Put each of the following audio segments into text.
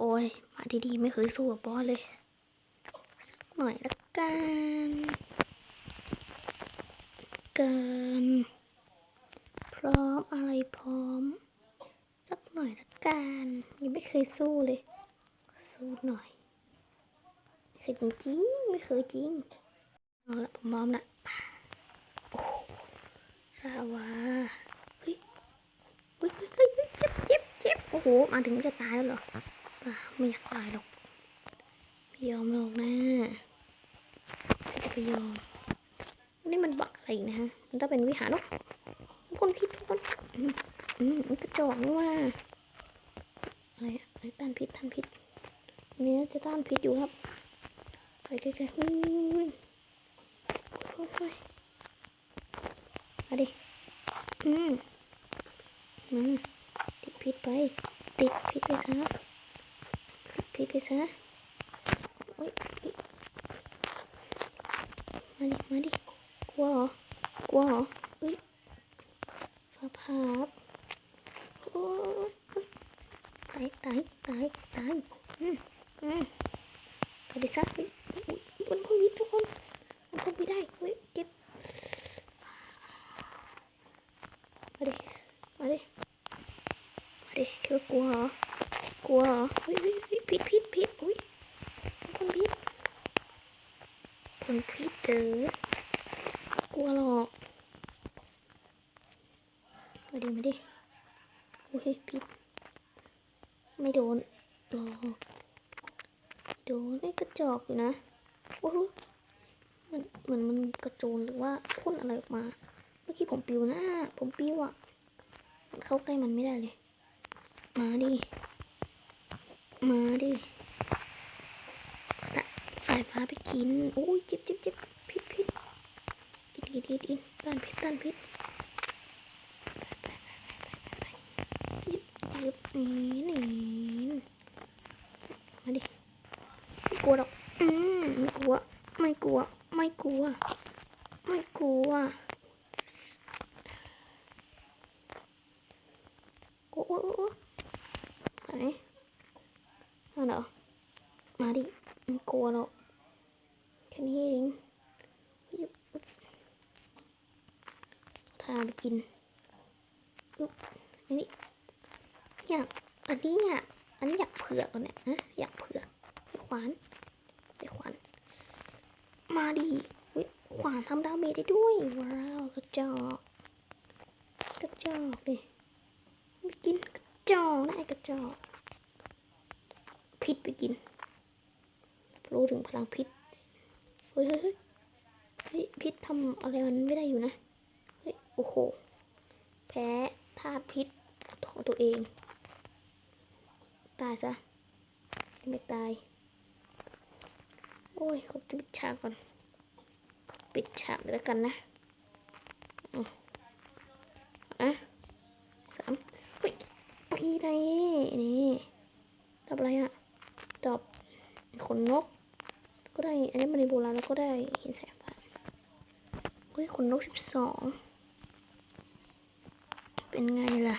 โอ้ย มาดีๆ ไม่เคยสู้กับบอสเลยสักหน่อยละกันเกินพร้อมอะไรพร้อม สักหน่อยละกันยังไม่เคยสู้เลย สู้หน่อยเคยจริงๆไม่เคยจริงเอาละผมพร้อมละโอ้โหสาวาเฮ้ยเฮ้ยเฮ้ยเฮ้ยเจ็บเจ็บเจ็บโอ้โหมาถึงจะตายแล้วเหรอ ป่าไม่อยากตายหรอกไม่ยอมหรอกนะจะไปยอมนี่มันบักอะไรนะฮะ มันต้องเป็นวิหารเนอะทุกคนพิษทุกคนอืมอืมมันกระจอกนี่ว่าอะไรอะไรต้านพิษต้านพิษนี่จะต้านพิษอยู่ครับไปเจ๊ๆหุ้ยอุ้ยมาดิอืมมาติดพิษไป ติดพิษไปซะ พิษไปซะโอ้ยมาดิ มาดิ กลัวเหรอ กลัวเหรอเอ้ยฟ้าผ่าโอ้ยตายตายตายตายอืมอืมไปดิซะเฮ้ยมันพ่นพิษทุกคน มันพ่นไม่ได้เฮ้ยเจ็บมาดิ มาดิ มาดิคิดว่ากลัวเหร ฮ้ยเฮ้ยเฮ้ยพิษพิษพิษอุ้ยมันพิษพ่นพิษเด้อกลัวหรอกมาดิมาดิโอ้ยพิษไม่โดนหรอกโดนไอ้กระจอกอยู่นะโอ้โหเหมือนเหมือนมันกระโจนหรือว่าพ่นอะไรออกมา เมื่อกี้ผมปิวนะผมปิวอะ มันเข้าใกล้มันไม่ได้เลย มาดิ มาดิตัดสายฟ้าไปกิน โอ้ยจ็บจ็บจ็บพิษพิษกินกินกินกินต้านพิษต้านพิษยึบยึบนี่นี่มาดิไม่กลัวหรอกอืมไม่กลัว ไม่กลัว ไม่กลัว ไม่กลัวโอ้โอ้โอ้โอ้ไหนมา เหรอ มาดิไม่กลัวหรอกแค่นี้เองยึบทาไปกินอึ๊บอันนี้อยากอันนี้อยากอันนี้อยากเผือก่อนเนี่ยนะอยากเผือกไอ้ขวานไอขวานมาดิขวานทำดาเมจได้ด้วยว้าวกระจอกกระจอกดิกินกระจอกนะไอ้กระจอก พิษไปกิน รู้ถึงพลังพิษ เฮ้ยเฮ้ยเฮ้ยพิษทำอะไรมันไม่ได้อยู่นะ เฮ้ย โอ้โห แพ้ธาตุพิษของตัวเอง ตายซะ ไม่ตาย โอ้ยเขาปิดฉากก่อนขอปิดฉากแล้วกันนะอะสามเฮ้ยไปไหนนี่ทำอะไรอะ ตอบขนนก ก็ได้ อันนี้มันในโบราณแล้วก็ได้หินแสงไฟเฮ้ยขนนกสิบสองเป็นไงล่ะ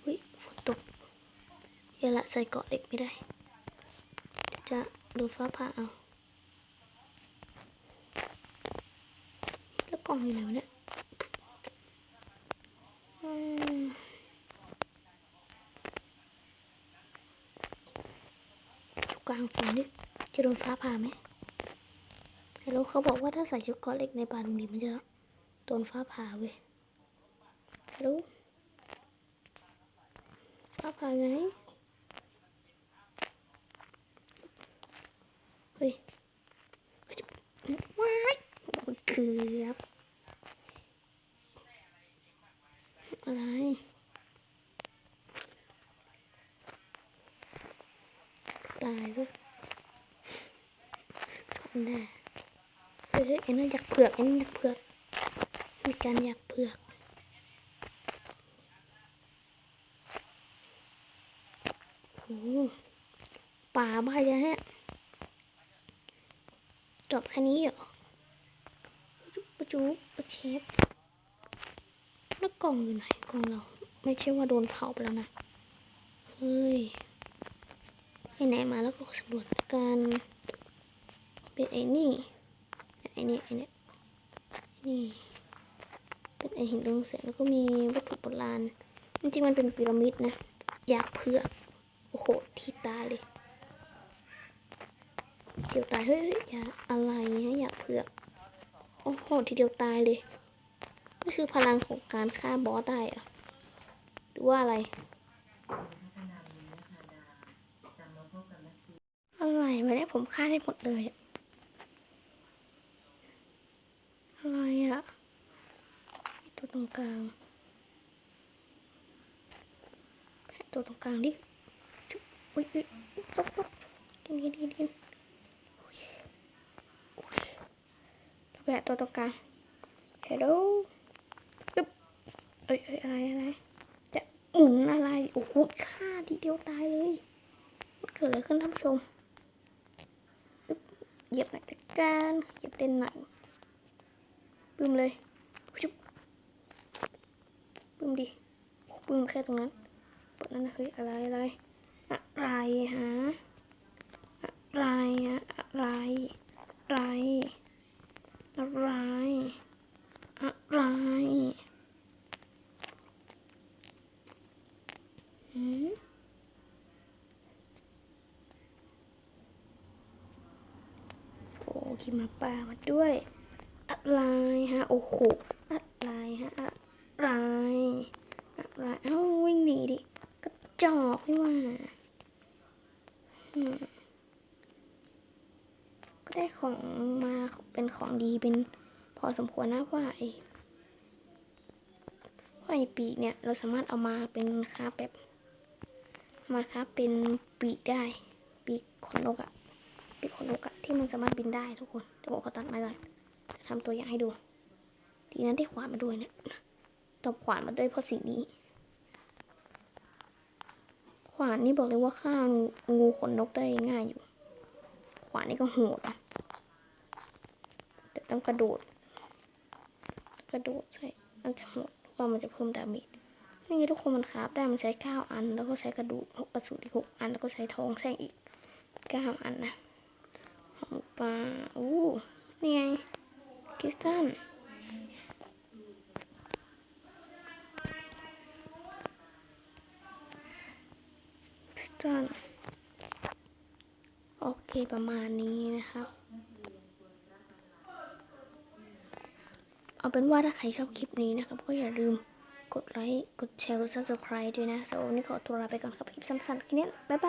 เฮ้ยฝนตกอย่าละใส่เกาะเด็กไม่ได้ จะโดนฟ้าผ่าเอาแล้วกล่องอยู่ไหนเนี่ยอืมอยู่ กลางฝนดิจะโดนฟ้าผ่าไหมฮัลโหลเขาบอกว่าถ้าใส่ชุดเกราะเหล็กในป่าดงดิบมันจะโดนฟ้าผ่าเว้ยฮัลโหลฟ้าผ่าไงเฮ้ยว้ายโอ้ยเกือบอะไร ตายซะสอนแน่เฮ้ยเอ้นั่นอยากเผือกไอ้นั่นอยากเผือกมีการอยากเผือกโอ้โหป่าบ้าจะฮะจบแค่นี้เหรอจุ๊บปะจุ๊บปะเชฟแล้วกล่องอยู่ไหนกล่องเรา ไม่ใช่ว่าโดนเผาไปแล้วนะ เฮ้ย ไหนมาแล้วก็สำรวจกันเป็นไอ้นี่ไอ้นี่ไอ้นี่นี่เป็นไอหินเรืองแสงแล้วก็มีวัตถุโบราณจริงๆมันเป็นพีระมิดนะอยากเผือโอ้โหที่ตายเลยเดี๋ยวตายเฮ้ยอย่าอะไรนะอยากเผือโอ้โหทีเดียวตายเลยนี่คือพลังของการฆ่าบอสได้อะหรือว่าอะไร อะไร มาเนี่ยผมฆ่าได้หมดเลยอะไรอะตัวตรงกลางแปะตัวตรงกลางดิชุบอุ้ยอุ้ยตกตกกินกินกินกินโอเคโอเคแล้วแปะตัวตรงกลางเฮลโลปึ๊บเอ้ยอะไรอะไรจะหมุนอะไรโอ้โหฆ่าทีเดียวตายเลยเกิดอะไรขึ้นท่านผู้ชม เหยียบหน่อยละกันเหยียบเด่นหน่อยปึ้มเลยชุบปึ้มดิปึ้มแค่ตรงนั้นปดนั้นเฮ้ยอะไรอะไรอะไรฮะอะไรอะอะไรอะไรอะไรอะไรหืม โอ้ขีหมาป่ามาด้วย อะไรฮะ โอ้โห อะไรฮะ อะไร อะไร เอ้าวิ่งหนีดิกระจอกนี่ว่าก็ได้ของมาเป็นของดีเป็นพอสมควรนะว่าไอ้ว่าไอ้ปีกเนี่ย เราสามารถเอามาเป็นคาแบบ มาครับเป็นปีกได้ ปีกขนนกอะ ปีกขนนกอะที่มันสามารถบินได้ทุกคนเดี๋ยวผมขอตัดไม้ก่อนจะทำตัวอย่างให้ดู ทีนั้นได้ขวานมาด้วยเนี่ยตบขวานมาด้วยเพราะสิ่งนี้ ขวานนี่บอกเลยว่าฆ่างูขนนกได้ง่ายอยู่ ขวานนี่ก็โหดนะแต่ต้องกระโดด กระโดดใช่มันจะโหดเพราะมันจะเพิ่มดาเมจนี่ไงทุกคนมันคราฟได้มันใช้เก้าอัน แล้วก็ใช้กระดูกหกกระสุนอีกหกอันแล้วก็ใช้ทองแท่งอีกเก้าอันนะ ของปลาอู้นี่ไงคริสตันคริสตันโอเคประมาณนี้นะครับ เอาเป็นว่าถ้าใครชอบคลิปนี้นะครับ ก็อย่าลืมกดไลค์ กดแชร์ กด subscribe ด้วยนะสำหรับวันนี้ขอตัวลาไปก่อนครับ คลิปสั้นๆแค่นี้บ๊ายบาย